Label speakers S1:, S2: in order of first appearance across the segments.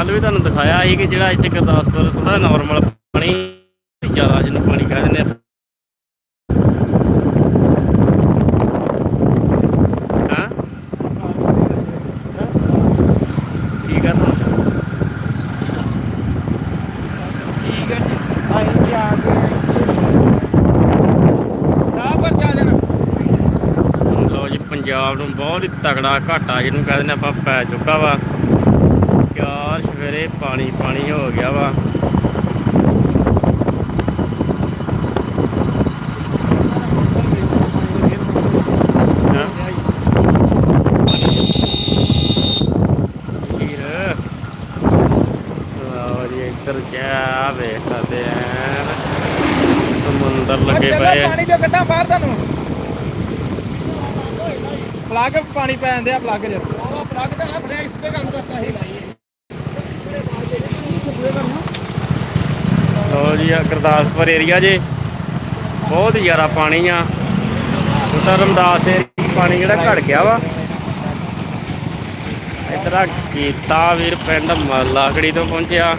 S1: ਕੱਲ ਵੀ ਤੁਹਾਨੂੰ ਦਿਖਾਇਆ ਸੀ ਕਿ ਜਿਹੜਾ ਇੱਥੇ ਗੁਰਦਾਸਪੁਰ ਥੋੜਾ ਨਾਰਮਲ ਪਾਣੀ ਜ਼ਿਆਦਾ ਜਿਹਨੂੰ ਪਾਣੀ ਕਹਿ ਦਿੰਦੇ ਆ।
S2: ਨਾ
S1: ਪੰਜਾਬ ਨੂੰ ਬਹੁਤ ਹੀ ਤਗੜਾ ਘਾਟਾ ਜਿਹਨੂੰ ਕਹਿ ਦਿੰਦੇ ਆਪਾਂ ਪੈ ਚੁੱਕਾ ਵਾ। ਚਾਰ ਸਵੇਰੇ ਪਾਣੀ ਪਾਣੀ ਹੋ ਗਿਆ ਵਾ। ਕਿਆ ਆ। ਲੱਗੇ ਪਏ ਆ।
S2: ਪਾਣੀ ਜੋ ਕੱਢਾਂ ਬਾਹਰ ਤੁਹਾਨੂੰ। ਪਲੱਗ ਪਾਣੀ ਪੈ ਜਾਂਦੇ ਆ ਪਲੱਗ ਚ। ਉਹ ਪਲੱਗ ਤਾਂ ਹੈ ਫਰੈਸ਼ ਤੇ ਕੰਮ ਕਰਦਾ ਹੈ
S1: ਲੋ ਜੀ ਆ ਗੁਰਦਾਸਪੁਰ ਏਰੀਆ ਜੇ। ਬਹੁਤ ਜ਼ਿਆਦਾ ਪਾਣੀ ਆ। ਉਧਰ ਰਮਦਾਸ ਏਰੀਆ ਪਾਣੀ ਜਿਹੜਾ ਘਟ ਗਿਆ ਵਾ। ਇਧਰ ਆ ਕੀਤਾ ਵੀਰ ਪਿੰਡ ਮੱਲਾਖੜੀ ਤੋਂ ਪਹੁੰਚਿਆ।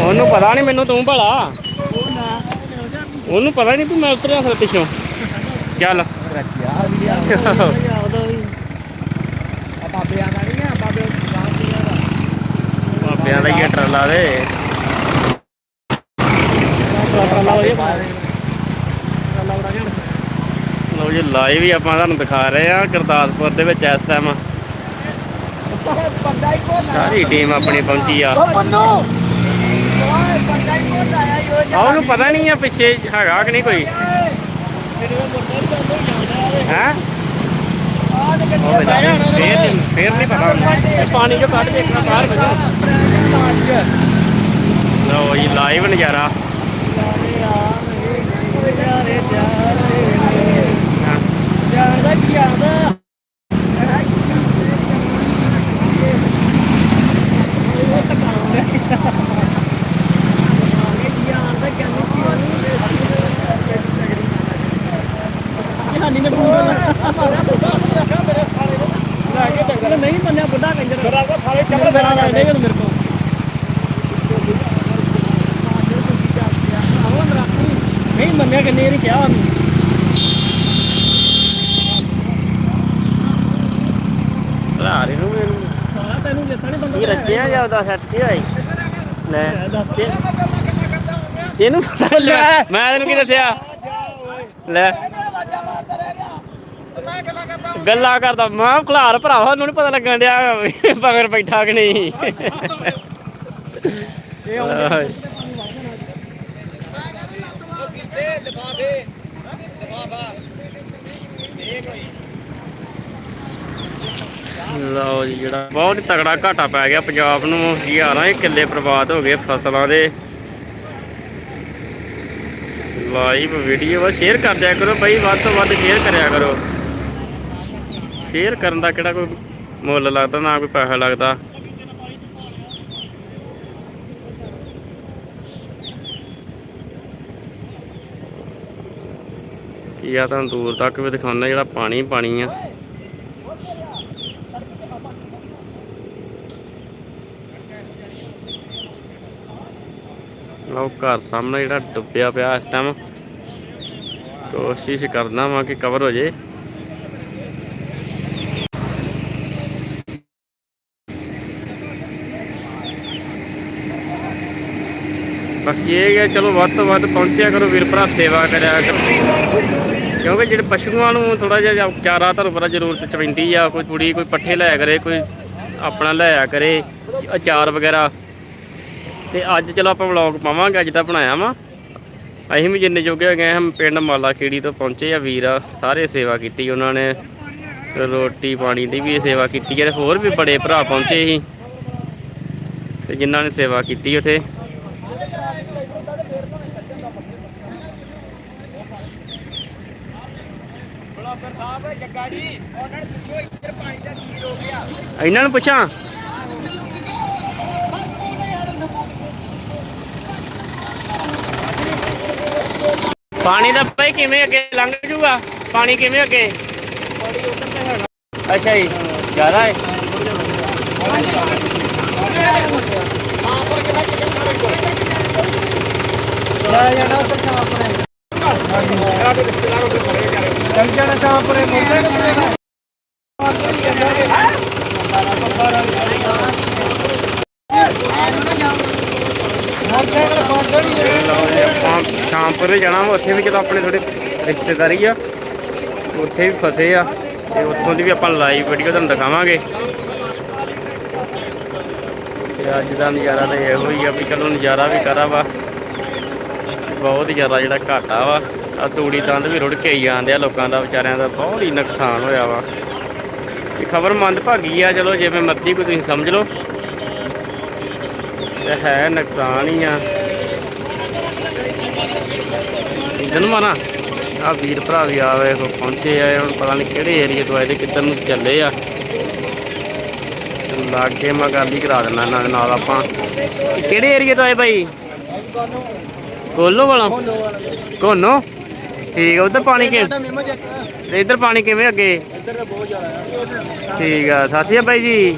S1: ਉਹਨੂੰ ਪਤਾ ਨਹੀਂ ਮੈਨੂੰ ਤੂੰ ਭਲਾ। ਉਹਨੂੰ ਪਤਾ ਨਹੀਂ ਤੂੰ ਮੈਂ ਉਤਰਿਆ ਫਿਰ ਪਿੱਛੋਂ। ਚੱਲ।
S2: ਰੱਖਿਆ ਨਹੀਂ ਆ ਬਾਬੇ
S1: ਬਾਬਿਆਂ ਦਾ ਹੀ ਆ ਟਰਾਲਾ ਦੇ ਲਓ ਜੀ ਲਾਈਵ ਹੀ ਆਪਾਂ ਤੁਹਾਨੂੰ ਦਿਖਾ ਰਹੇ ਆ ਗੁਰਦਾਸਪੁਰ ਦੇ ਵਿੱਚ ਇਸ ਟਾਈਮ ਸਾਰੀ ਟੀਮ ਆਪਣੀ ਪਹੁੰਚੀ ਆ।
S2: ਮੰਨੋ ਓਏ ਬੰਦਾ ਹੀ ਕੋਲ ਆਇਆ ਯੋ
S1: ਆ ਉਹਨੂੰ ਪਤਾ ਨਹੀਂ ਆ ਪਿੱਛੇ ਹੈਗਾ ਕਿ ਨਹੀਂ ਕੋਈ। ਫੇਰ ਨੀ- ਫੇਰ ਨਹੀਂ ਪਤਾ ਉਹਨੂੰ। ਪਾਣੀ ਚੋਂ ਕੱਢ ਦੇਖਣਾ ਬਾਹਰ ਵਜੇ ਲਓ ਜੀ ਲਾਈਵ ਨਜ਼ਾਰਾ। ਹਾਂ।
S2: ਨਹੀਂ ਮੰਨਿਆ ਬੁੱਢਾ ਕੰਜਰ ਮੇਰਾ ਤਾਂ ਸਾਰੇ ਚੱਕਰ ਮੇਰਾ ਲੈ ਲੈ ਮੇਰੇ ਕੋਲ। ਨਹੀਂ ਮੰਨਿਆ ਕਿ ਨਹੀਂ ਕਿਹਾ ਉਹਨੂੰ।
S1: ਭਰਾ ਰੇ ਨੂੰ। ਮੈਨੂੰ
S2: ਸਾਰਾ ਤੈਨੂੰ ਜਿੱਥਾ ਨਹੀਂ ਬੰਦਾ
S1: ਕੀ ਰੱਜਿਆ ਜਾਂਦਾ ਸੱਟ ਕੀ ਹੋਈ ਲੈ। ਇਹਨੂੰ ਪਤਾ ਲੈ। ਮੈਂ ਤੈਨੂੰ ਕੀ ਦੱਸਿਆ? ਲੈ। ਗੱਲਾਂ ਕਰਦਾ, ਮੈਂ ਖਲਾਰ ਭਰਾਵਾ ਉਹਨੂੰ ਨੀ ਪਤਾ ਲੱਗਣ ਡਿਆ ਵੀ ਮਗਰ ਬੈਠਾ ਕਿ ਨਹੀਂ। ਲਓ ਜੀ। ਜਿਹੜਾ ਬਹੁਤ ਹੀ ਤਗੜਾ ਘਾਟਾ ਪੈ ਗਿਆ ਪੰਜਾਬ ਨੂੰ। ਹਜ਼ਾਰਾਂ ਹੀ ਕਿੱਲੇ ਬਰਬਾਦ ਹੋ ਗਏ ਫਸਲਾਂ ਦੇ। ਲਾਈਵ ਵੀਡੀਓ ਵਾ ਸ਼ੇਅਰ ਕਰ ਦਿਆ ਕਰੋ ਬਈ, ਵੱਧ ਤੋਂ ਵੱਧ ਸ਼ੇਅਰ ਕਰਿਆ ਕਰੋ। ਸ਼ੇਅਰ ਕਰਨ ਦਾ ਕਿਹੜਾ ਕੋਈ ਮੁੱਲ ਲੱਗਦਾ, ਨਾ ਕੋਈ ਪੈਸਾ ਲੱਗਦਾ? ਕੀ ਆ, ਤੁਹਾਨੂੰ ਦੂਰ ਤੱਕ ਵੀ ਦਿਖਾਉਣਾ ਜਿਹੜਾ ਪਾਣੀ ਪਾਣੀ ਆ। ਲਓ, ਘਰ ਸਾਹਮਣੇ ਜਿਹੜਾ ਡੁੱਬਿਆ ਪਿਆ ਇਸ ਟਾਈਮ ਕੋਸ਼ਿਸ਼ ਕਰਦਾ ਵਾਂ ਕਿ ਕਵਰ ਹੋ ਜੇ। ਬਾਕੀ ਇਹ ਹੈ ਚਲੋ ਵੱਧ ਤੋਂ ਵੱਧ ਪਹੁੰਚਿਆ ਕਰੋ ਵੀਰ ਭਰਾ ਸੇਵਾ ਕਰਿਆ ਕਰੋ। ਕਿਉਂਕਿ ਜਿਹੜੇ ਪਸ਼ੂਆਂ ਨੂੰ ਥੋੜਾ ਜਿਹਾ ਚਾਰਾ ਤੁਹਾਨੂੰ ਪਤਾ ਜ਼ਰੂਰਤ ਪੈਂਦੀ ਆ ਕੋਈ ਕੁੜੀ ਕੋਈ ਪੱਠੇ ਲਿਆ ਕਰੇ ਕੋਈ ਆਪਣਾ ਲਿਆ ਕਰੇ ਅਚਾਰ ਵਗੈਰਾ। ਤੇ ਅੱਜ ਚਲੋ ਆਪਾਂ ਵਲੌਗ ਪਾਵਾਂਗੇ ਅੱਜ ਤਾਂ ਬਣਾਇਆ ਵਾ। ਅਸੀਂ ਵੀ ਜਿੰਨੇ ਜੋਗੇ ਗਏ ਹਾਂ ਪਿੰਡ ਮਾਲਾ ਖੇੜੀ ਤੋਂ ਪਹੁੰਚੇ ਆ ਵੀਰ ਆ, ਸਾਰੇ ਸੇਵਾ ਕੀਤੀ ਉਹਨਾਂ ਨੇ। ਰੋਟੀ ਪਾਣੀ ਦੀ ਵੀ ਸੇਵਾ ਕੀਤੀ ਹੈ ਤੇ ਹੋਰ ਵੀ ਬੜੇ ਭਰਾ ਪਹੁੰਚੇ ਸੀ। ਤੇ ਜਿਨ੍ਹਾਂ ਨੇ ਸੇਵਾ ਕੀਤੀ ਉਥੇ
S2: ਬਲਾਕਰ ਸਾਹਿਬ ਜੱਗਾ ਜੀ ਉਹਨਾਂ ਨੇ ਪੁੱਛੋ ਇੱਧਰ ਪਾਣੀ ਦਾ ਕੀ ਹੋ ਗਿਆ
S1: ਇਹਨਾਂ ਨੂੰ ਪੁੱਛਾਂ? ਪਾਣੀ ਦਾ ਭਾਈ ਕਿਵੇਂ ਅੱਗੇ ਲੰਘ ਜੂਗਾ? ਪਾਣੀ ਕਿਵੇਂ ਅੱਗੇ? ਅੱਛਾ ਜੀ ਜ਼ਿਆਦਾ ਹੈ।
S2: ਜਾ ਜਾਣਾ ਉੱਧਰ ਸ਼ਾਮਪੁਰੇ ਚੱਲ ਜਾਣਾ ਸ਼ਾਮਪੁਰੇ ਮੋਟੇ
S1: ਆਪਾਂ ਸ਼ਾਮਪੁਰ ਜਾਣਾ ਵਾ, ਉੱਥੇ ਵੀ ਜਦੋਂ ਆਪਣੇ ਥੋੜੇ ਰਿਸ਼ਤੇਦਾਰੀ ਆ ਉੱਥੇ ਵੀ ਫਸੇ ਆ ਤੇ ਉੱਥੋਂ ਦੀ ਵੀ ਆਪਾਂ ਲਾਈਵ ਵੀਡੀਓ ਤੁਹਾਨੂੰ ਦਿਖਾਵਾਂਗੇ। ਤੇ ਅੱਜ ਦਾ ਨਜ਼ਾਰਾ ਤਾਂ ਇਹੋ ਹੀ ਆ ਵੀ ਚਲੋ ਨਜ਼ਾਰਾ ਵੀ ਕਰਾ ਵਾ। ਬਹੁਤ ਜ਼ਿਆਦਾ ਜਿਹੜਾ ਘਾਟਾ ਵਾ। ਆ ਤੂੜੀ ਤੰਦ ਵੀ ਰੁੜ ਕੇ ਹੀ ਜਾਂਦੇ ਆ ਲੋਕਾਂ ਦਾ, ਵਿਚਾਰਿਆਂ ਦਾ ਬਹੁਤ ਹੀ ਨੁਕਸਾਨ ਹੋਇਆ ਵਾ। ਇਹ ਖਬਰ ਮੰਦਭਾਗੀ ਆ, ਚਲੋ ਜਿਵੇਂ ਮਰਜ਼ੀ ਕੋਈ ਤੁਸੀਂ ਸਮਝ ਲਓ। ਤੇ ਹੈ ਨੁਕਸਾਨ ਹੀ ਆ। ਇਦਨ ਮਾਨਾ ਆ ਵੀਰ ਭਰਾ ਵੀ ਆ ਵੇਖੋ ਪਹੁੰਚੇ ਆ ਹੁਣ ਪਤਾ ਨਹੀਂ ਕਿਹੜੇ ਏਰੀਏ ਤੋਂ ਆਏ ਤੇ ਕਿੱਧਰ ਨੂੰ ਚੱਲੇ ਆ। ਲਾਗੇ ਮੈਂ ਗੱਲ ਹੀ ਕਰਾ ਦਿੰਦਾ ਇਹਨਾਂ ਦੇ ਨਾਲ ਆਪਾਂ। ਕਿਹੜੇ ਏਰੀਏ ਤੋਂ ਆਏ ਭਾਈ ਕੋਲੋ ਵਾਲਾ? ਕੋਨੋ? ਠੀਕ ਆ ਉਧਰ ਪਾਣੀ ਕਿ ਤੇ ਇੱਧਰ ਪਾਣੀ ਕਿਵੇਂ ਅੱਗੇ?
S2: ਇੱਧਰ ਤਾਂ ਬਹੁਤ ਜ਼ਿਆਦਾ
S1: ਠੀਕ ਆ ਸਤਿ ਸ਼੍ਰੀ ਅਕਾਲ ਬਾਈ ਜੀ?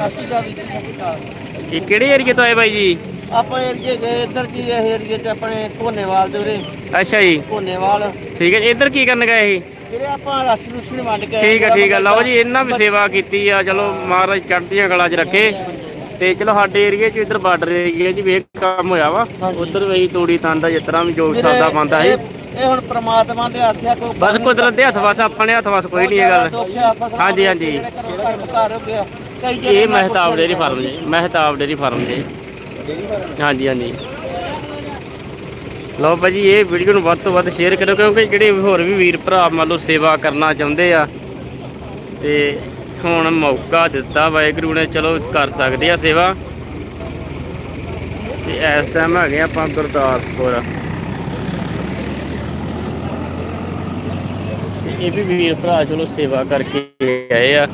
S1: ਇਹ ਕਿਹੜੇ ਏਰੀਏ ਤੋਂ ਆਏ ਬਾਈ ਜੀ?
S2: ਆਪਾਂ ਏਰੀਏ ਗਏ ਇੱਧਰ ਕੀ ਇਹ ਏਰੀਏ ਚ ਆਪਣੇ ਕੋਨੇਵਾਲ ਦੇ ਉਰੇ।
S1: ਅੱਛਾ ਜੀ।
S2: ਕੋਨੇਵਾਲ
S1: ਠੀਕ ਹੈ ਇੱਧਰ ਕੀ ਕਰਨ ਗਏ ਸੀ
S2: ਜਿਹੜੇ ਆਪਾਂ ਰਸ ਰੁਸਣ ਵੰਡ ਕੇ
S1: ਠੀਕ ਹੈ ਠੀਕ ਹੈ ਲਓ ਜੀ ਇਹਨਾਂ ਵੀ ਸੇਵਾ ਕੀਤੀ ਆ। ਚਲੋ ਮਹਾਰਾਜ ਚੜ੍ਹਦੀਆਂ ਕਲਾ 'ਚ ਰੱਖੇ। ਤੇ ਚਲੋ ਸਾਡੇ ਏਰੀਏ 'ਚ ਇੱਧਰ ਬਾਰਡਰ ਏਰੀਏ 'ਚ ਵੀ ਇਹ ਕੰਮ ਹੋਇਆ ਵਾ। ਉਧਰ ਵੀ ਤੂੜੀ ਤੰਦਾ ਤਰ੍ਹਾਂ ਵੀ ਜੋ ਸਾਦਾ ਬੰਦਾ ਸੀ।
S2: ਇਹ ਹੁਣ ਪ੍ਰਮਾਤਮਾ ਦੇ ਹੱਥ ਆ ਕੋਈ
S1: ਬਸ ਕੁਦਰਤ ਦੇ ਹੱਥ ਵਸ ਆਪਣੇ ਹੱਥ ਵਸ ਕੋਈ ਨਹੀਂ ਇਹ ਗੱਲ। ਹਾਂਜੀ, ਹਾਂਜੀ।
S2: ਹੋ
S1: ਇਹ ਮਹਿਤਾਬ ਡੇਰੀ ਫਾਰਮ ਜੀ ਮਹਿਤਾਬ ਡੇਰੀ ਫਾਰਮ ਜੀ। ਹਾਂਜੀ ਹਾਂਜੀ। ਲਓ ਭਾਜੀ ਇਹ ਵੀਡੀਓ ਨੂੰ ਵੱਧ ਤੋਂ ਵੱਧ ਸ਼ੇਅਰ ਕਰੋ ਕਿਉਂਕਿ ਜਿਹੜੇ ਹੋਰ ਵੀ ਵੀਰ ਭਰਾ ਮੰਨ ਲਓ ਸੇਵਾ ਕਰਨਾ ਚਾਹੁੰਦੇ ਆ ਤੇ ਹੁਣ ਮੌਕਾ ਦਿੱਤਾ। ਵਾਹਿਗੁਰੂ ਨੇ ਚਲੋ ਕਰ ਸਕਦੇ ਆ ਸੇਵਾ। ਤੇ ਇਸ ਟਾਈਮ ਹੈਗੇ ਆਪਾਂ ਗੁਰਦਾਸਪੁਰ। ਇਹ ਵੀ ਵੀਰ ਭਰਾ ਚਲੋ ਸੇਵਾ ਕਰਕੇ ਆਏ ਆ।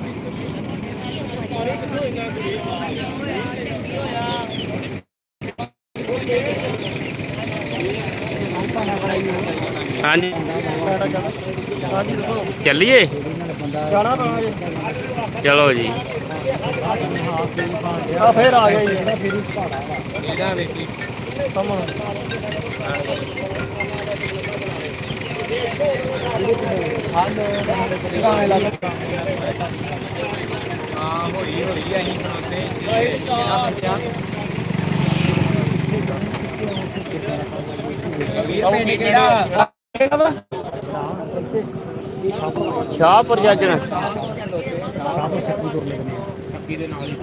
S1: ਹਾਂਜੀ। ਚੱਲੀਏ?
S2: ਜਾਣਾ ਪੈਣਾ
S1: ਚਲੋ ਜੀ
S2: ਆ ਫੇਰ ਆ ਗਿਆ ਜੀ ਫਿਰ ਇਹਦਾ ਵੇਖੀ ਸਮਝ ਹਾਂ ਹੋਈ ਹੋਈ ਅਸੀਂ ਬਣਾਉਂਦੇ ਕਿਹੜਾ
S1: ਸ਼ਾਹਪੁਰ ਜਾਜਣ ਸ਼ਾਹਪੁਰ ਸੈਕਟਰੀ ਤੋਂ ਲੈ ਕੇ ਸ਼ੱਕੀ ਦੇ ਨਾਲ ਹੀ